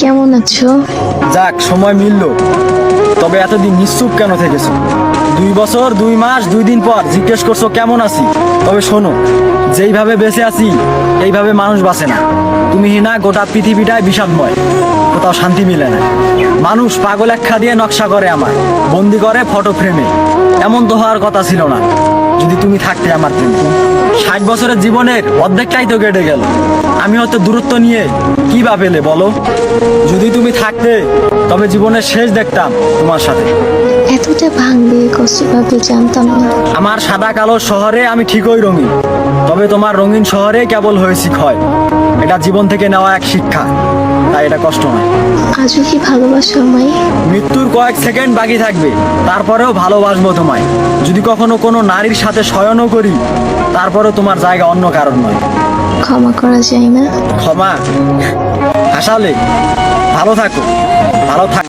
কেমন আছো? যাক, সময় মিলল। তবে এতদিন নিশ্চুপ কেন থেকেছো? দুই বছর, দুই মাস, দুই দিন পর জিজ্ঞেস করছ কেমন আছি? তবে শোনো, যেইভাবে বেঁচে আছি, এইভাবে মানুষ বাঁচে না। তুমি হিনা, গোটা পৃথিবীটাই বিষাদময়। কোথাও শান্তি মিলে না। মানুষ পাগল একখা দিয়ে নকশা করে আমার বন্দি করে ফটো ফ্রেমে এমন তো হওয়ার কথা ছিল না। যদি তুমি থাকতে আমার প্রেমে ষাট বছরের জীবনের অর্ধেকটাই তো কেটে গেল। আমি হয়তো দূরত্ব নিয়ে কি বা পেলে বলো? যদি তুমি থাকতে তবে জীবনের শেষ দেখতাম তোমার সাথে। এতটা ভাঙবে কষ্ট জানতাম না। আমার সাদা কালো শহরে আমি ঠিকই রঙিন। তবে তোমার রঙিন শহরে কেবল হয়েছি ক্ষয়। এটা জীবন থেকে নেওয়া এক শিক্ষা। তাই এটা কষ্ট নয়। আজও কি ভালোবাসো আমায়? মৃত্যুর কয়েক সেকেন্ড বাকি থাকবে তারপরেও ভালোবাসবো তোমায়। যদি কখনো কোনো নারীর সাথে শয়নও করি তারপরেও তোমার জায়গা অন্য কারণ নয়। ক্ষমা করা যায় না? ক্ষমা। হাসালে ভালো থাকো। ভালো থাক